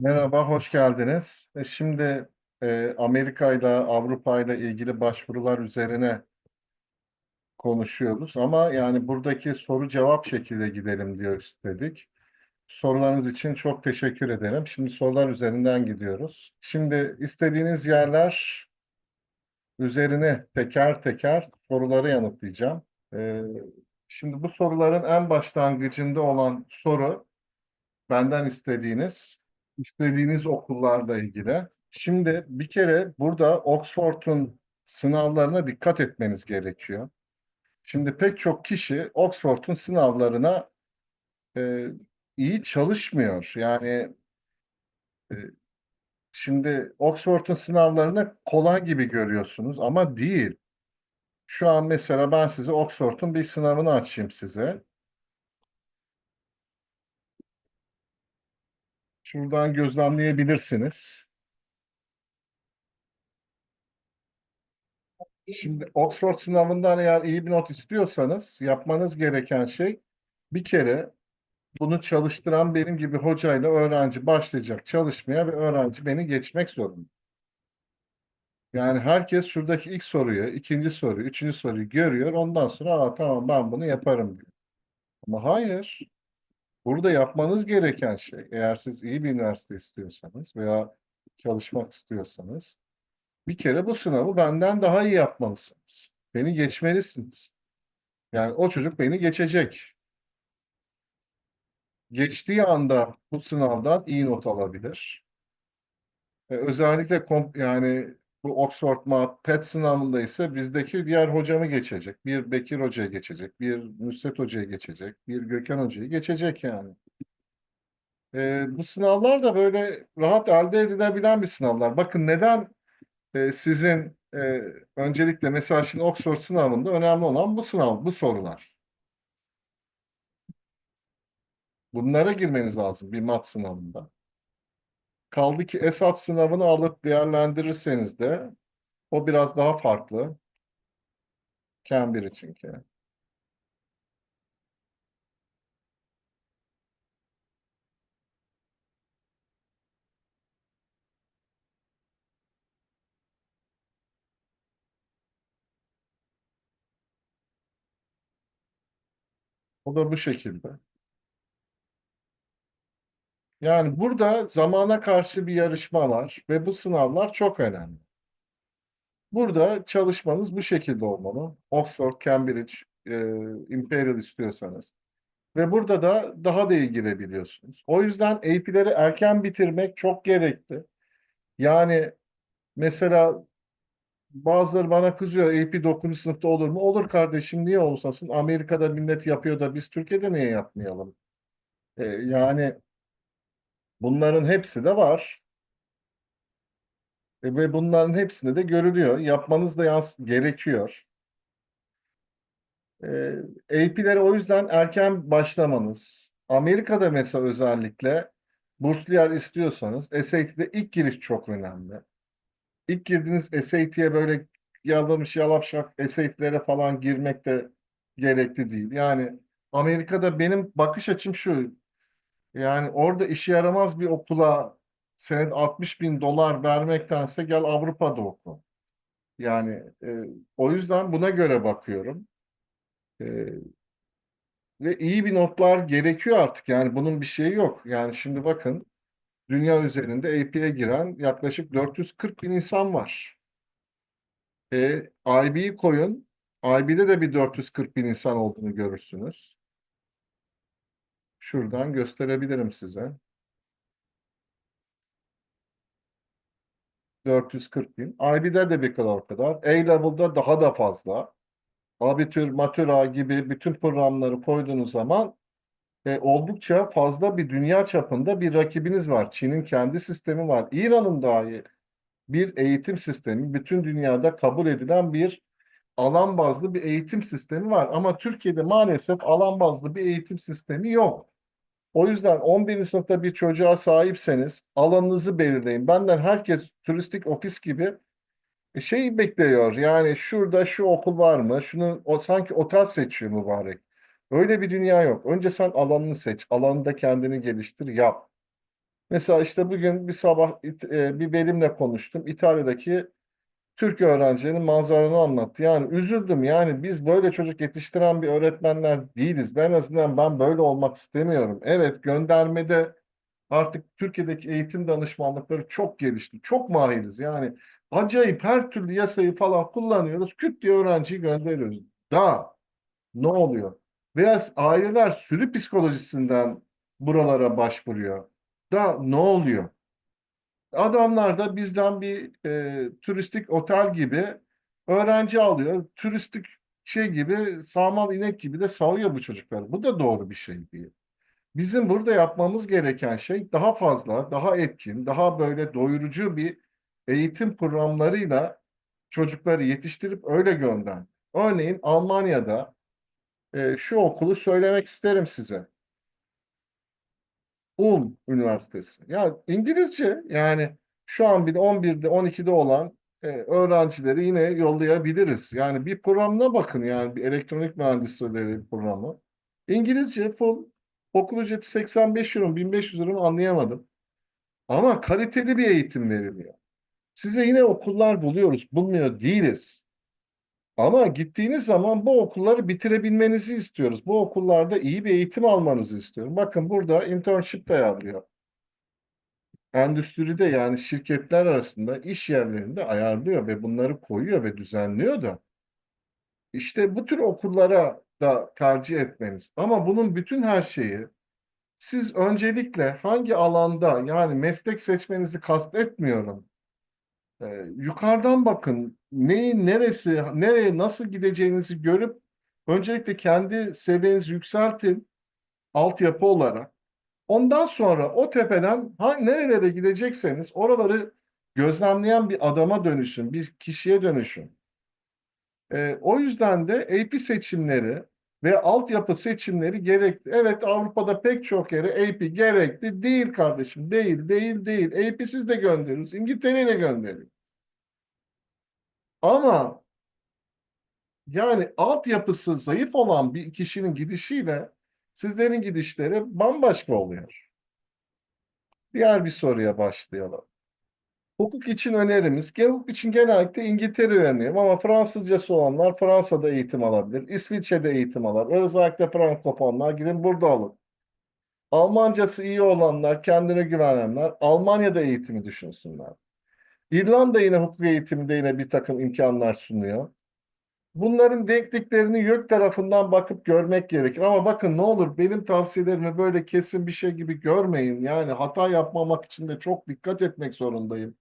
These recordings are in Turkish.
Merhaba, hoş geldiniz. E, Şimdi e, Amerika ile Avrupa ile ilgili başvurular üzerine konuşuyoruz ama yani buradaki soru cevap şekilde gidelim diyor istedik. Sorularınız için çok teşekkür ederim. Şimdi sorular üzerinden gidiyoruz. Şimdi istediğiniz yerler üzerine teker teker soruları yanıtlayacağım. E, şimdi bu soruların en başlangıcında olan soru benden istediğiniz istediğiniz okullarla ilgili. Şimdi bir kere burada Oxford'un sınavlarına dikkat etmeniz gerekiyor. Şimdi pek çok kişi Oxford'un sınavlarına e, iyi çalışmıyor. Yani e, şimdi Oxford'un sınavlarını kolay gibi görüyorsunuz ama değil. Şu an mesela ben size Oxford'un bir sınavını açayım size. Şuradan gözlemleyebilirsiniz. Şimdi Oxford sınavından eğer iyi bir not istiyorsanız yapmanız gereken şey bir kere bunu çalıştıran benim gibi hocayla öğrenci başlayacak çalışmaya ve öğrenci beni geçmek zorunda. Yani herkes şuradaki ilk soruyu, ikinci soruyu, üçüncü soruyu görüyor. Ondan sonra Aa, tamam ben bunu yaparım diyor. Ama hayır. Burada yapmanız gereken şey eğer siz iyi bir üniversite istiyorsanız veya çalışmak istiyorsanız bir kere bu sınavı benden daha iyi yapmalısınız. Beni geçmelisiniz. Yani o çocuk beni geçecek. Geçtiği anda bu sınavdan iyi not alabilir. E, özellikle yani bu Oxford Math PET sınavında ise bizdeki diğer hocamı geçecek. Bir Bekir Hoca'yı geçecek, bir Nusret Hoca'yı geçecek, bir Gökhan Hoca'yı geçecek yani. E, bu sınavlar da böyle rahat elde edilebilen bir sınavlar. Bakın neden e, sizin e, öncelikle mesela şimdi Oxford sınavında önemli olan bu sınav, bu sorular. Bunlara girmeniz lazım bir mat sınavında. Kaldı ki Esat sınavını alıp değerlendirirseniz de o biraz daha farklı. Cambridge çünkü. O da bu şekilde. Yani burada zamana karşı bir yarışma var ve bu sınavlar çok önemli. Burada çalışmanız bu şekilde olmalı. Oxford, Cambridge, e, Imperial istiyorsanız. Ve burada da daha da iyi girebiliyorsunuz. O yüzden AP'leri erken bitirmek çok gerekli. Yani mesela bazıları bana kızıyor AP 9. sınıfta olur mu? Olur kardeşim niye olmasın? Amerika'da millet yapıyor da biz Türkiye'de niye yapmayalım? E, yani bunların hepsi de var. E, ve bunların hepsinde de görülüyor. Yapmanız da yans gerekiyor. E, AP'lere o yüzden erken başlamanız. Amerika'da mesela özellikle burslu yer istiyorsanız SAT'de ilk giriş çok önemli. İlk girdiğiniz SAT'ye böyle yalamış yalapşak SAT'lere falan girmek de gerekli değil. Yani Amerika'da benim bakış açım şu. Yani orada işe yaramaz bir okula senet 60 bin dolar vermektense gel Avrupa'da oku. Yani e, o yüzden buna göre bakıyorum. E, ve iyi bir notlar gerekiyor artık. Yani bunun bir şeyi yok. Yani şimdi bakın dünya üzerinde AP'ye giren yaklaşık 440 bin insan var. E, IB'yi koyun. IB'de de bir 440 bin insan olduğunu görürsünüz. Şuradan gösterebilirim size. 440 bin. IB'de de bir kadar kadar. A-Level'da daha da fazla. Abitür, Matura gibi bütün programları koyduğunuz zaman e, oldukça fazla bir dünya çapında bir rakibiniz var. Çin'in kendi sistemi var. İran'ın dahi bir eğitim sistemi, bütün dünyada kabul edilen bir alan bazlı bir eğitim sistemi var. Ama Türkiye'de maalesef alan bazlı bir eğitim sistemi yok. O yüzden 11. sınıfta bir çocuğa sahipseniz alanınızı belirleyin. Benden herkes turistik ofis gibi şey bekliyor. Yani şurada şu okul var mı? Şunu o sanki otel seçiyor mübarek. Öyle bir dünya yok. Önce sen alanını seç. Alanında kendini geliştir, yap. Mesela işte bugün bir sabah e, bir velimle konuştum. İtalya'daki Türk öğrencilerin manzaranı anlattı. Yani üzüldüm. Yani biz böyle çocuk yetiştiren bir öğretmenler değiliz. Ben en azından ben böyle olmak istemiyorum. Evet göndermede artık Türkiye'deki eğitim danışmanlıkları çok gelişti. Çok mahiriz. Yani acayip her türlü yasayı falan kullanıyoruz. Küt diye öğrenciyi gönderiyoruz. Da ne oluyor? Veya aileler sürü psikolojisinden buralara başvuruyor. Da ne oluyor? Adamlar da bizden bir e, turistik otel gibi öğrenci alıyor. Turistik şey gibi sağmal inek gibi de sağıyor bu çocuklar. Bu da doğru bir şey değil. Bizim burada yapmamız gereken şey daha fazla, daha etkin, daha böyle doyurucu bir eğitim programlarıyla çocukları yetiştirip öyle gönder. Örneğin Almanya'da e, şu okulu söylemek isterim size. Ulm Üniversitesi. Ya İngilizce yani şu an bile 11'de 12'de olan e, öğrencileri yine yollayabiliriz. Yani bir programına bakın yani bir elektronik mühendisleri programı. İngilizce full okul ücreti 85 euro 1500 euro anlayamadım. Ama kaliteli bir eğitim veriliyor. Size yine okullar buluyoruz. Bulmuyor değiliz. Ama gittiğiniz zaman bu okulları bitirebilmenizi istiyoruz. Bu okullarda iyi bir eğitim almanızı istiyorum. Bakın burada internship de yazıyor. Endüstride yani şirketler arasında iş yerlerinde ayarlıyor ve bunları koyuyor ve düzenliyor da. İşte bu tür okullara da tercih etmeniz. Ama bunun bütün her şeyi siz öncelikle hangi alanda yani meslek seçmenizi kastetmiyorum. Ee, yukarıdan bakın neyin neresi, nereye nasıl gideceğinizi görüp öncelikle kendi seviyenizi yükseltin altyapı olarak. Ondan sonra o tepeden ha, nerelere gidecekseniz oraları gözlemleyen bir adama dönüşün, bir kişiye dönüşün. Ee, o yüzden de AP seçimleri ve altyapı seçimleri gerekli. Evet Avrupa'da pek çok yere AP gerekli değil kardeşim. Değil, değil, değil. AP'siz de gönderiyoruz. İngiltere'yle gönderiyoruz. Ama yani altyapısı zayıf olan bir kişinin gidişiyle sizlerin gidişleri bambaşka oluyor. Diğer bir soruya başlayalım. Hukuk için önerimiz, hukuk için genellikle İngiltere öneriyorum ama Fransızcası olanlar Fransa'da eğitim alabilir. İsviçre'de eğitim alır. Özellikle Frankofonlar gidin burada alın. Almancası iyi olanlar, kendine güvenenler Almanya'da eğitimi düşünsünler. İrlanda yine hukuk eğitiminde yine bir takım imkanlar sunuyor. Bunların denkliklerini YÖK tarafından bakıp görmek gerekir. Ama bakın ne olur benim tavsiyelerimi böyle kesin bir şey gibi görmeyin. Yani hata yapmamak için de çok dikkat etmek zorundayım.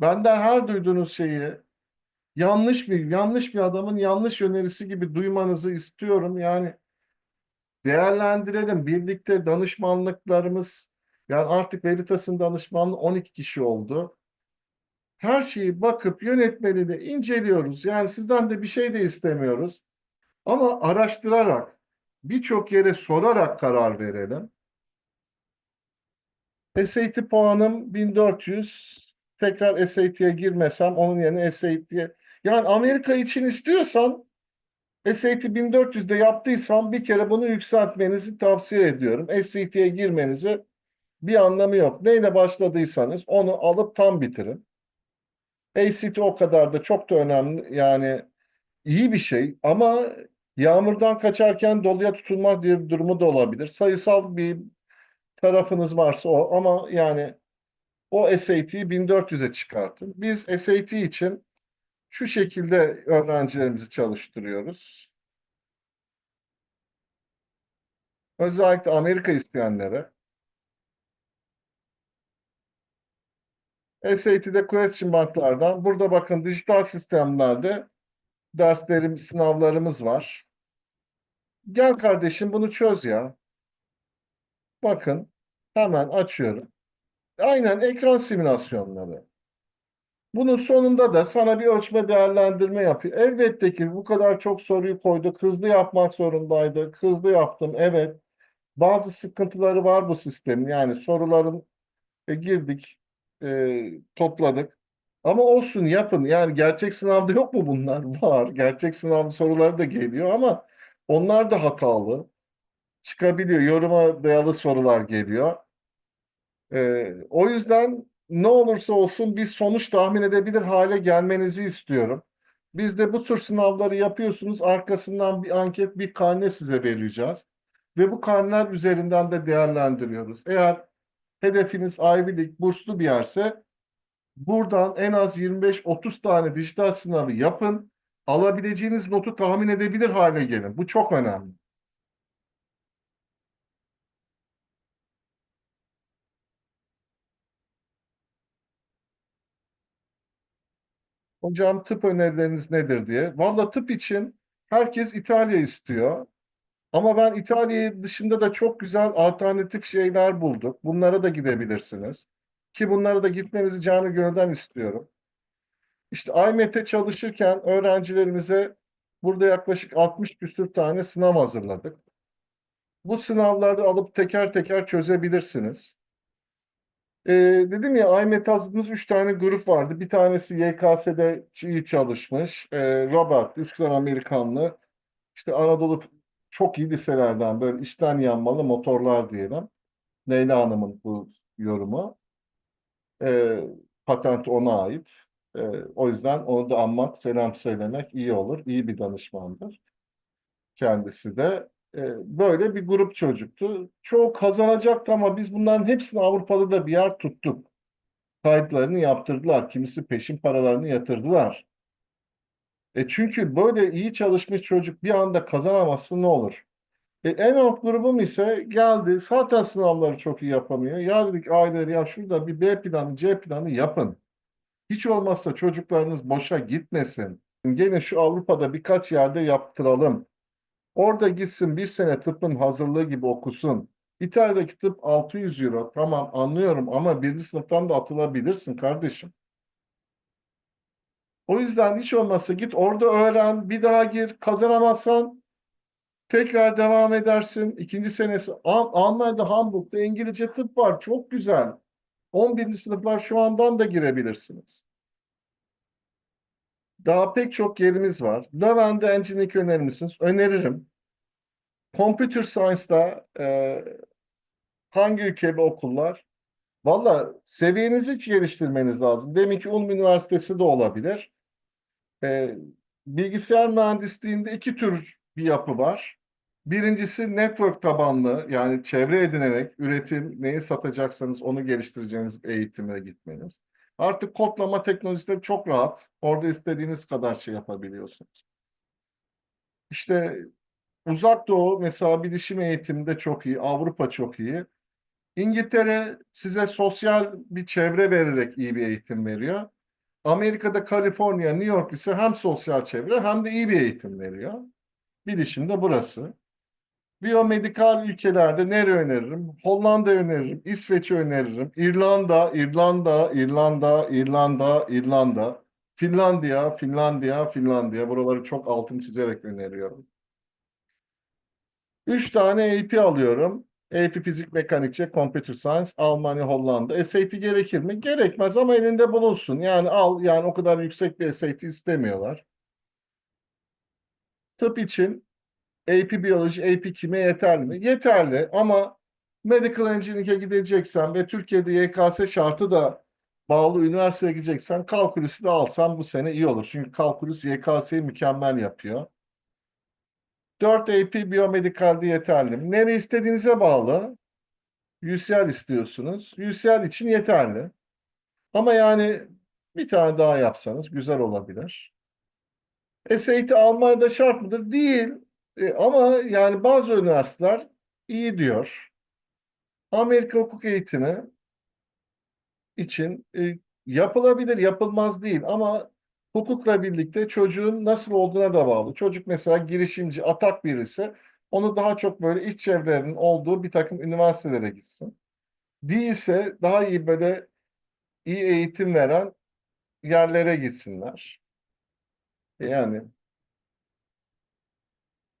Benden her duyduğunuz şeyi yanlış bir yanlış bir adamın yanlış önerisi gibi duymanızı istiyorum. Yani değerlendirelim. Birlikte danışmanlıklarımız yani artık Veritas'ın danışmanlığı 12 kişi oldu her şeyi bakıp yönetmeliğini inceliyoruz. Yani sizden de bir şey de istemiyoruz. Ama araştırarak, birçok yere sorarak karar verelim. SAT puanım 1400. Tekrar SAT'ye girmesem onun yerine SAT'ye yani Amerika için istiyorsan SAT 1400'de yaptıysam bir kere bunu yükseltmenizi tavsiye ediyorum. SAT'ye girmenizi bir anlamı yok. Neyle başladıysanız onu alıp tam bitirin. ACT o kadar da çok da önemli. Yani iyi bir şey ama yağmurdan kaçarken doluya tutulmak diye bir durumu da olabilir. Sayısal bir tarafınız varsa o ama yani o SAT'yi 1400'e çıkartın. Biz SAT için şu şekilde öğrencilerimizi çalıştırıyoruz. Özellikle Amerika isteyenlere. SAT'de question banklardan. Burada bakın dijital sistemlerde derslerim, sınavlarımız var. Gel kardeşim bunu çöz ya. Bakın hemen açıyorum. Aynen ekran simülasyonları. Bunun sonunda da sana bir ölçme değerlendirme yapıyor. Elbette ki bu kadar çok soruyu koyduk. Hızlı yapmak zorundaydı. Hızlı yaptım. Evet. Bazı sıkıntıları var bu sistemin. Yani soruların e, girdik, e, topladık. Ama olsun yapın. Yani gerçek sınavda yok mu bunlar? Var. Gerçek sınav soruları da geliyor ama onlar da hatalı. Çıkabiliyor. Yoruma dayalı sorular geliyor. Ee, o yüzden ne olursa olsun bir sonuç tahmin edebilir hale gelmenizi istiyorum. Biz de bu tür sınavları yapıyorsunuz. Arkasından bir anket, bir karne size vereceğiz. Ve bu karneler üzerinden de değerlendiriyoruz. Eğer hedefiniz Ivy League burslu bir yerse buradan en az 25-30 tane dijital sınavı yapın. Alabileceğiniz notu tahmin edebilir hale gelin. Bu çok önemli. Hocam tıp önerileriniz nedir diye. Valla tıp için herkes İtalya istiyor. Ama ben İtalya dışında da çok güzel alternatif şeyler bulduk. Bunlara da gidebilirsiniz. Ki bunlara da gitmenizi canı gönülden istiyorum. İşte IMET'e çalışırken öğrencilerimize burada yaklaşık 60 küsür tane sınav hazırladık. Bu sınavlarda alıp teker teker çözebilirsiniz. Ee, dedim ya IMET hazırladığımız 3 tane grup vardı. Bir tanesi YKS'de iyi çalışmış. Ee, Robert, Üsküdar Amerikanlı. İşte Anadolu çok iyi liselerden böyle içten yanmalı motorlar diyelim. Leyla Hanım'ın bu yorumu. Ee, patent ona ait. Ee, o yüzden onu da anmak, selam söylemek iyi olur. İyi bir danışmandır. Kendisi de. Ee, böyle bir grup çocuktu. Çoğu kazanacaktı ama biz bunların hepsini Avrupa'da da bir yer tuttuk. Kayıtlarını yaptırdılar. Kimisi peşin paralarını yatırdılar. E çünkü böyle iyi çalışmış çocuk bir anda kazanamazsa ne olur? E, en alt grubum ise geldi. Zaten sınavları çok iyi yapamıyor. Ya dedik aileleri ya şurada bir B planı, C planı yapın. Hiç olmazsa çocuklarınız boşa gitmesin. Gelin şu Avrupa'da birkaç yerde yaptıralım. Orada gitsin bir sene tıbbın hazırlığı gibi okusun. İtalya'daki tıp 600 euro. Tamam anlıyorum ama birinci sınıftan da atılabilirsin kardeşim. O yüzden hiç olmazsa git orada öğren, bir daha gir, kazanamazsan tekrar devam edersin. İkinci senesi Al- Almanya'da Hamburg'da İngilizce tıp var. Çok güzel. 11. sınıflar şu andan da girebilirsiniz. Daha pek çok yerimiz var. Leuven'de engineering önerir misiniz? Öneririm. Computer Science'da e, hangi ülkede okullar? Valla seviyenizi hiç geliştirmeniz lazım. Demek ki Ulm Üniversitesi de olabilir. E, bilgisayar mühendisliğinde iki tür bir yapı var. Birincisi network tabanlı yani çevre edinerek üretim neyi satacaksanız onu geliştireceğiniz eğitime gitmeniz. Artık kodlama teknolojileri çok rahat. Orada istediğiniz kadar şey yapabiliyorsunuz. İşte Uzak Doğu mesela bilişim eğitiminde çok iyi, Avrupa çok iyi. İngiltere size sosyal bir çevre vererek iyi bir eğitim veriyor. Amerika'da Kaliforniya, New York ise hem sosyal çevre hem de iyi bir eğitim veriyor. Bilişim de burası. Biyomedikal ülkelerde nereye öneririm? Hollanda öneririm, İsveç'i öneririm, İrlanda, İrlanda, İrlanda, İrlanda, İrlanda, Finlandiya, Finlandiya, Finlandiya. Buraları çok altını çizerek öneriyorum. Üç tane AP alıyorum. AP Fizik Mekanikçe, Computer Science, Almanya, Hollanda. SAT gerekir mi? Gerekmez ama elinde bulunsun. Yani al, yani o kadar yüksek bir SAT istemiyorlar. Tıp için AP Biyoloji, AP Kimya yeterli mi? Yeterli ama Medical Engineering'e gideceksen ve Türkiye'de YKS şartı da bağlı üniversiteye gideceksen kalkülüsü de alsan bu sene iyi olur. Çünkü kalkülüs YKS'yi mükemmel yapıyor. 4 AP biyomedikalde yeterli? Nereye istediğinize bağlı. UCL istiyorsunuz. UCL için yeterli. Ama yani bir tane daha yapsanız güzel olabilir. SAT Almanya'da şart mıdır? Değil. E, ama yani bazı üniversiteler iyi diyor. Amerika hukuk eğitimi için e, yapılabilir, yapılmaz değil ama hukukla birlikte çocuğun nasıl olduğuna da bağlı. Çocuk mesela girişimci, atak birisi onu daha çok böyle iç çevrelerinin olduğu bir takım üniversitelere gitsin. Değilse daha iyi böyle iyi eğitim veren yerlere gitsinler. Yani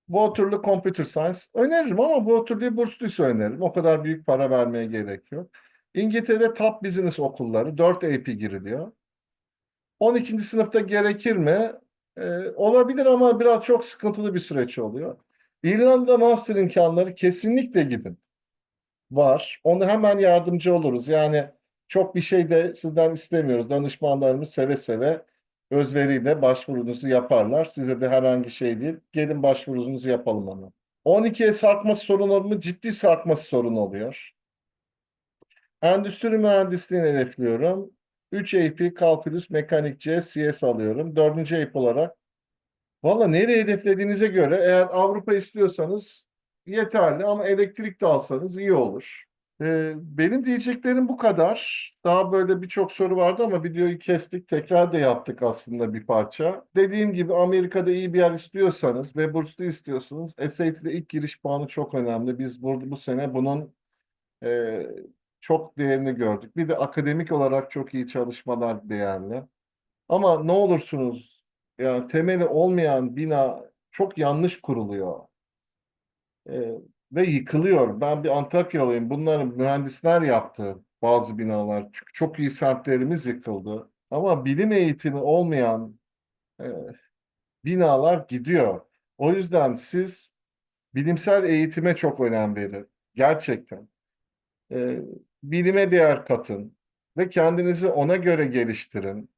Waterloo Computer Science öneririm ama Waterloo'yu bursluysa öneririm. O kadar büyük para vermeye gerek yok. İngiltere'de top business okulları 4 AP giriliyor. 12. sınıfta gerekir mi? Ee, olabilir ama biraz çok sıkıntılı bir süreç oluyor. İrlanda'da master imkanları kesinlikle gidin. var. Onu hemen yardımcı oluruz. Yani çok bir şey de sizden istemiyoruz. Danışmanlarımız seve seve özveriyle başvurunuzu yaparlar. Size de herhangi şey değil. Gelin başvurunuzu yapalım onu. 12'ye sarkması sorun olur mu? Ciddi sarkması sorun oluyor. Endüstri mühendisliğini hedefliyorum. 3 AP, kalkülüs, mekanik C, CS alıyorum. 4. AP olarak. Valla nereye hedeflediğinize göre eğer Avrupa istiyorsanız yeterli ama elektrik de alsanız iyi olur. Ee, benim diyeceklerim bu kadar. Daha böyle birçok soru vardı ama videoyu kestik. Tekrar da yaptık aslında bir parça. Dediğim gibi Amerika'da iyi bir yer istiyorsanız ve burslu istiyorsunuz. SAT'de ilk giriş puanı çok önemli. Biz burada bu sene bunun e, çok değerini gördük. Bir de akademik olarak çok iyi çalışmalar değerli. Ama ne olursunuz yani temeli olmayan bina çok yanlış kuruluyor. Ee, ve yıkılıyor. Ben bir Antakyalıyım. Bunları mühendisler yaptı bazı binalar. Çünkü çok iyi semtlerimiz yıkıldı. Ama bilim eğitimi olmayan e, binalar gidiyor. O yüzden siz bilimsel eğitime çok önem verin. Gerçekten. Ee, bilime değer katın ve kendinizi ona göre geliştirin.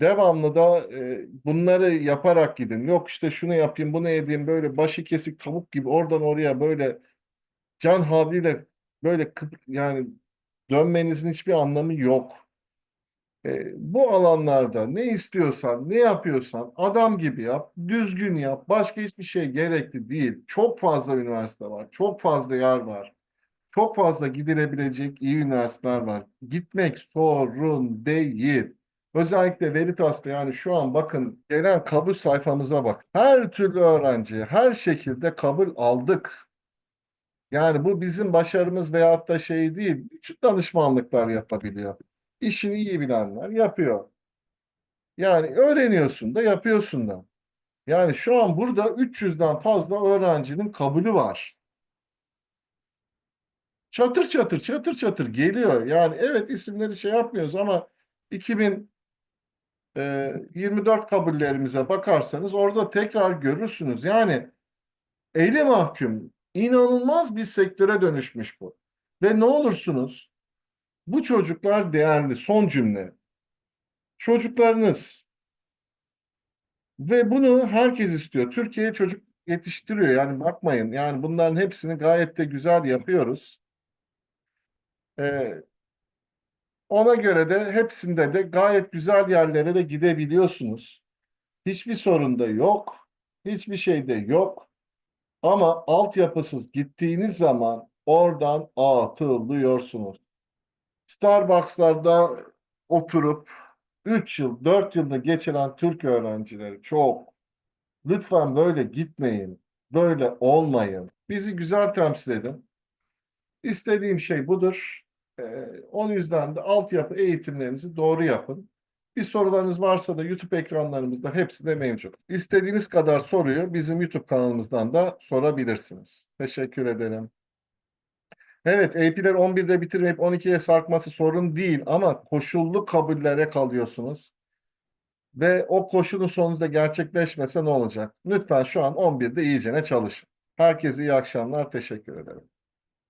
Devamlı da e, bunları yaparak gidin. Yok işte şunu yapayım, bunu edeyim böyle başı kesik tavuk gibi oradan oraya böyle can havliyle böyle kıp, yani dönmenizin hiçbir anlamı yok. E, bu alanlarda ne istiyorsan, ne yapıyorsan adam gibi yap, düzgün yap. Başka hiçbir şey gerekli değil. Çok fazla üniversite var, çok fazla yer var. Çok fazla gidilebilecek iyi üniversiteler var. Gitmek sorun değil. Özellikle Veritas'ta yani şu an bakın gelen kabul sayfamıza bak. Her türlü öğrenciye her şekilde kabul aldık. Yani bu bizim başarımız veyahut da şey değil. Küçük danışmanlıklar yapabiliyor. İşini iyi bilenler yapıyor. Yani öğreniyorsun da yapıyorsun da. Yani şu an burada 300'den fazla öğrencinin kabulü var. Çatır çatır çatır çatır geliyor. Yani evet isimleri şey yapmıyoruz ama 2024 kabullerimize bakarsanız orada tekrar görürsünüz. Yani eli mahkum inanılmaz bir sektöre dönüşmüş bu. Ve ne olursunuz bu çocuklar değerli. Son cümle. Çocuklarınız ve bunu herkes istiyor. Türkiye çocuk yetiştiriyor. Yani bakmayın. Yani bunların hepsini gayet de güzel yapıyoruz. Ee, ona göre de hepsinde de gayet güzel yerlere de gidebiliyorsunuz. Hiçbir sorun da yok. Hiçbir şey de yok. Ama altyapısız gittiğiniz zaman oradan atılıyorsunuz. Starbucks'larda oturup 3 yıl, 4 yılda geçiren Türk öğrencileri çok. Lütfen böyle gitmeyin. Böyle olmayın. Bizi güzel temsil edin. İstediğim şey budur. Ee, o yüzden de altyapı eğitimlerinizi doğru yapın. Bir sorularınız varsa da YouTube ekranlarımızda hepsi de mevcut. İstediğiniz kadar soruyu bizim YouTube kanalımızdan da sorabilirsiniz. Teşekkür ederim. Evet, AP'ler 11'de bitirmeyip 12'ye sarkması sorun değil ama koşullu kabullere kalıyorsunuz. Ve o koşulun sonunda gerçekleşmese ne olacak? Lütfen şu an 11'de iyicene çalışın. Herkese iyi akşamlar, teşekkür ederim.